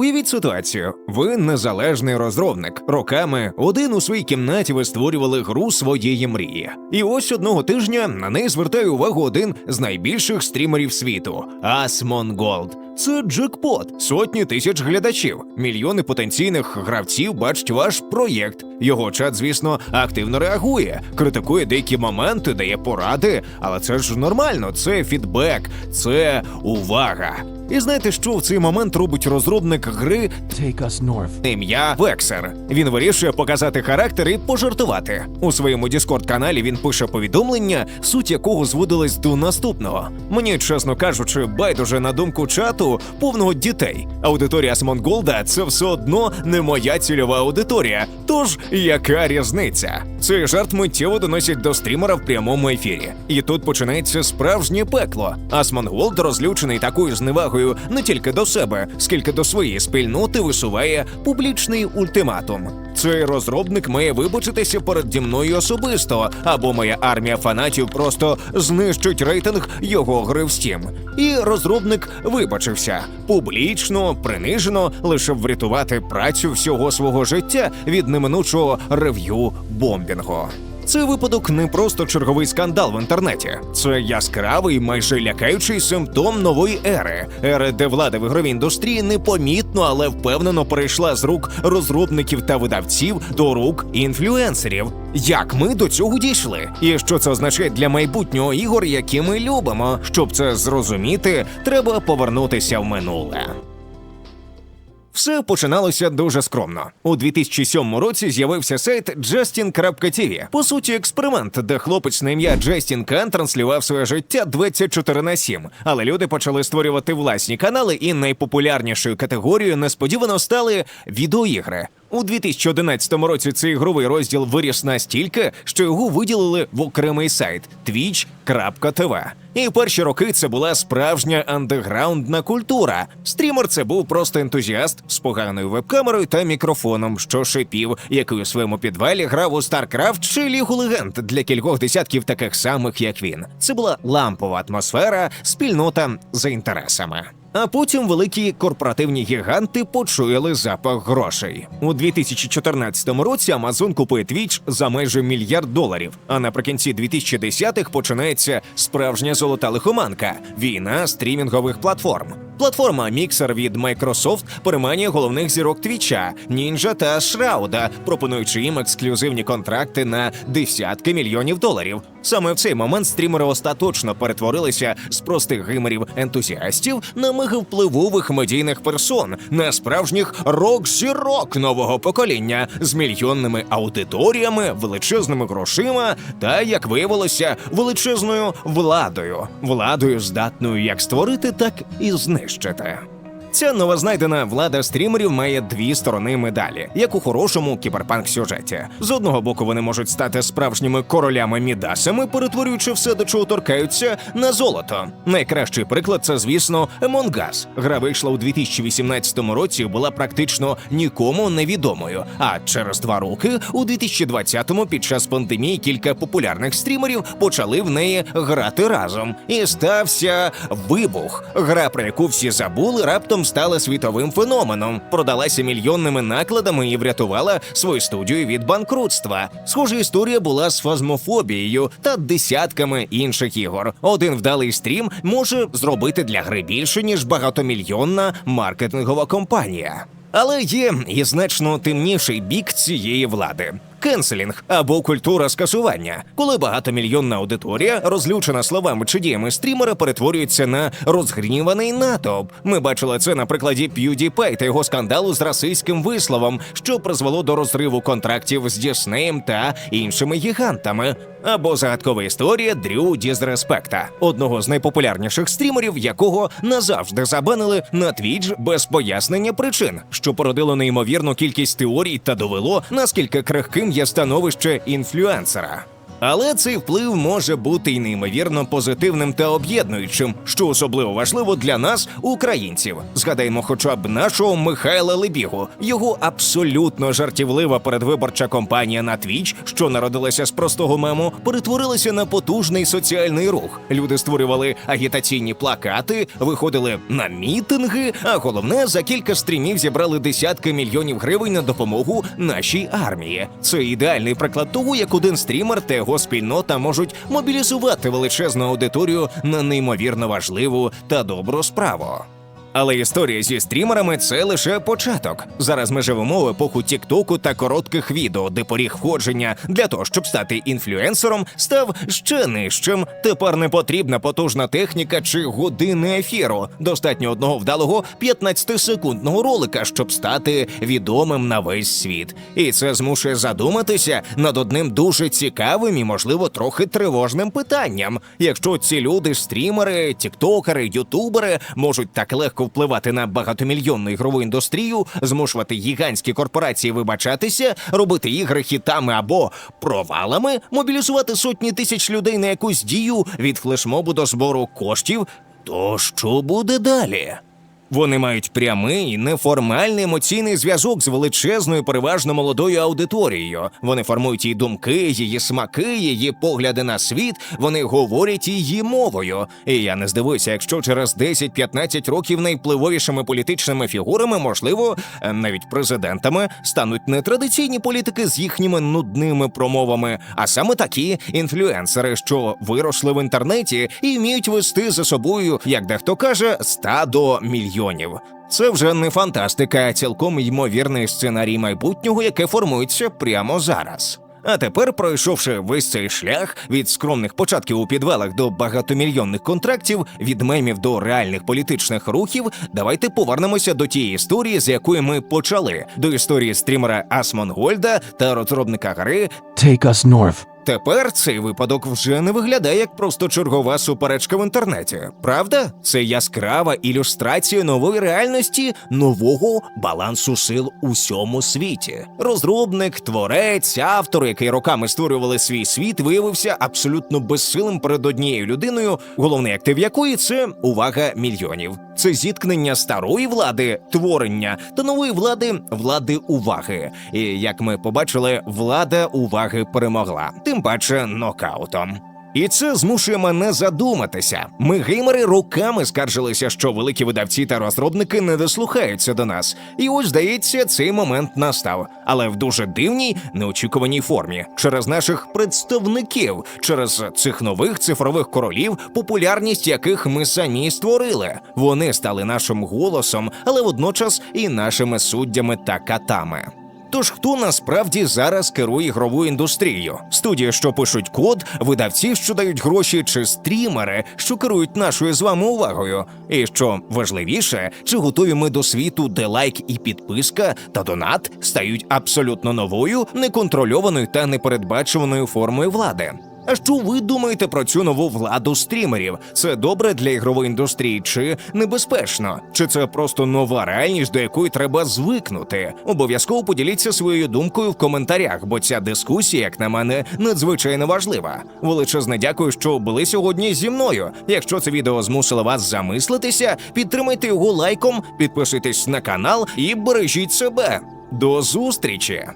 Уявіть ситуацію: ви незалежний розробник. Роками один у своїй кімнаті ви створювали гру своєї мрії. І ось одного тижня на неї звертає увагу один з найбільших стрімерів світу Асмонголд. Це джекпот, сотні тисяч глядачів, мільйони потенційних гравців бачать ваш проєкт. Його чат, звісно, активно реагує, критикує деякі моменти, дає поради, але це ж нормально, це фідбек, це увага. І знаєте, що в цей момент робить розробник гри Take us north. ім'я Вексер. Він вирішує показати характер і пожартувати. У своєму Діскорд-каналі він пише повідомлення, суть якого зводилась до наступного. Мені, чесно кажучи, байдуже на думку чату повного дітей. Аудиторія Смонголда це все одно не моя цільова аудиторія. Тож яка різниця? Цей жарт миттєво доносять до стрімера в прямому ефірі. І тут починається справжнє пекло. Асмонголд, розлючений такою зневагою не тільки до себе, скільки до своєї спільноти висуває публічний ультиматум. Цей розробник має вибачитися переді мною особисто, або моя армія фанатів просто знищить рейтинг його гри в Steam. І розробник вибачився публічно, принижено, лише врятувати працю всього свого життя від неминучого рев'ю бомбінгу. Цей випадок не просто черговий скандал в інтернеті. Це яскравий, майже лякаючий симптом нової ери, ери, де влада в ігровій індустрії непомітно, але впевнено перейшла з рук розробників та видавців до рук інфлюенсерів. Як ми до цього дійшли? І що це означає для майбутнього ігор, які ми любимо? Щоб це зрозуміти, треба повернутися в минуле. Все починалося дуже скромно. У 2007 році з'явився сайт Justin.tv. По суті, експеримент, де хлопець на ім'я Джастін Кан транслював своє життя 24 на 7. Але люди почали створювати власні канали, і найпопулярнішою категорією несподівано стали відеоігри. У 2011 році цей ігровий розділ виріс настільки, що його виділили в окремий сайт twitch.tv. І перші роки це була справжня андеграундна культура. Стрімер це був просто ентузіаст з поганою веб-камерою та мікрофоном, що шипів, який у своєму підвалі грав у StarCraft чи Лігу Легенд для кількох десятків таких самих, як він. Це була лампова атмосфера, спільнота за інтересами. А потім великі корпоративні гіганти почуяли запах грошей. У 2014 році Amazon купує Twitch за майже мільярд доларів. А наприкінці 2010-х починається справжня золота лихоманка війна стрімінгових платформ. Платформа Mixer від Microsoft переманює головних зірок Твіча, Ninja та Шрауда, пропонуючи їм ексклюзивні контракти на десятки мільйонів доларів. Саме в цей момент стрімери остаточно перетворилися з простих геймерів-ентузіастів на мегавпливових медійних персон, на справжніх рок-зірок нового покоління з мільйонними аудиторіями, величезними грошима та, як виявилося, величезною владою, владою здатною як створити, так і знищити. Ця новознайдена влада стрімерів має дві сторони медалі, як у хорошому кіберпанк сюжеті. З одного боку, вони можуть стати справжніми королями мідасами, перетворюючи все, до чого торкаються, на золото. Найкращий приклад це, звісно, Among Us. Гра вийшла у 2018 році, і була практично нікому невідомою. А через два роки, у 2020-му, під час пандемії, кілька популярних стрімерів почали в неї грати разом. І стався вибух. Гра, про яку всі забули, раптом стала світовим феноменом, продалася мільйонними накладами і врятувала свою студію від банкрутства. Схожа історія була з фазмофобією та десятками інших ігор. Один вдалий стрім може зробити для гри більше ніж багатомільйонна маркетингова компанія. Але є і значно темніший бік цієї влади. Кенселінг або культура скасування, коли багатомільйонна аудиторія, розлючена словами чи діями стрімера, перетворюється на розгніваний натовп. Ми бачили це на прикладі PewDiePie та його скандалу з расистським висловом, що призвело до розриву контрактів з Діснеєм та іншими гігантами. Або загадкова історія Дрю Дізреспекта, одного з найпопулярніших стрімерів, якого назавжди забанили на твіч без пояснення причин, що породило неймовірну кількість теорій та довело, наскільки крихким є становище інфлюенсера. Але цей вплив може бути й неймовірно позитивним та об'єднуючим, що особливо важливо для нас, українців. Згадаймо, хоча б нашого Михайла Лебігу. Його абсолютно жартівлива передвиборча кампанія на Твіч, що народилася з простого мему, перетворилася на потужний соціальний рух. Люди створювали агітаційні плакати, виходили на мітинги. А головне, за кілька стрімів зібрали десятки мільйонів гривень на допомогу нашій армії. Це ідеальний приклад того, як один стрімер та його спільнота можуть мобілізувати величезну аудиторію на неймовірно важливу та добру справу. Але історія зі стрімерами це лише початок. Зараз ми живемо в епоху Тіктоку та коротких відео, де поріг входження для того, щоб стати інфлюенсером, став ще нижчим. Тепер не потрібна потужна техніка чи години ефіру. Достатньо одного вдалого 15-секундного ролика, щоб стати відомим на весь світ. І це змушує задуматися над одним дуже цікавим і, можливо, трохи тривожним питанням. Якщо ці люди, стрімери, тіктокери, ютубери можуть так легко впливати на багатомільйонну ігрову індустрію, змушувати гігантські корпорації вибачатися, робити ігри хітами або провалами, мобілізувати сотні тисяч людей на якусь дію від флешмобу до збору коштів. То що буде далі? Вони мають прямий неформальний емоційний зв'язок з величезною, переважно молодою аудиторією. Вони формують її думки, її смаки, її погляди на світ. Вони говорять її мовою. І я не здивуюся, якщо через 10-15 років найвпливовішими політичними фігурами, можливо, е, навіть президентами, стануть не традиційні політики з їхніми нудними промовами, а саме такі інфлюенсери, що виросли в інтернеті і вміють вести за собою, як дехто каже, стадо мільйонів. Це вже не фантастика, а цілком ймовірний сценарій майбутнього, яке формується прямо зараз. А тепер, пройшовши весь цей шлях від скромних початків у підвалах до багатомільйонних контрактів, від мемів до реальних політичних рухів, давайте повернемося до тієї історії, з якої ми почали, до історії стрімера Асмонгольда та розробника гри Take us north. Тепер цей випадок вже не виглядає як просто чергова суперечка в інтернеті. Правда? Це яскрава ілюстрація нової реальності, нового балансу сил у всьому світі. Розробник, творець, автор, який роками створювали свій світ, виявився абсолютно безсилим перед однією людиною, головний актив якої це увага мільйонів. Це зіткнення старої влади творення та нової влади влади уваги. І як ми побачили, влада уваги перемогла, тим паче нокаутом. І це змушує мене задуматися. Ми геймери роками скаржилися, що великі видавці та розробники не дослухаються до нас. І ось здається, цей момент настав, але в дуже дивній, неочікуваній формі через наших представників, через цих нових цифрових королів, популярність яких ми самі створили. Вони стали нашим голосом, але водночас і нашими суддями та катами. Тож хто насправді зараз керує ігровою індустрією? Студії, що пишуть код, видавці, що дають гроші, чи стрімери, що керують нашою з вами увагою? І що важливіше, чи готові ми до світу, де лайк і підписка та донат стають абсолютно новою, неконтрольованою та непередбачуваною формою влади? А що ви думаєте про цю нову владу стрімерів? Це добре для ігрової індустрії чи небезпечно? Чи це просто нова реальність, до якої треба звикнути? Обов'язково поділіться своєю думкою в коментарях, бо ця дискусія, як на мене, надзвичайно важлива. Величезне дякую, що були сьогодні зі мною. Якщо це відео змусило вас замислитися, підтримайте його лайком, підписуйтесь на канал і бережіть себе. До зустрічі!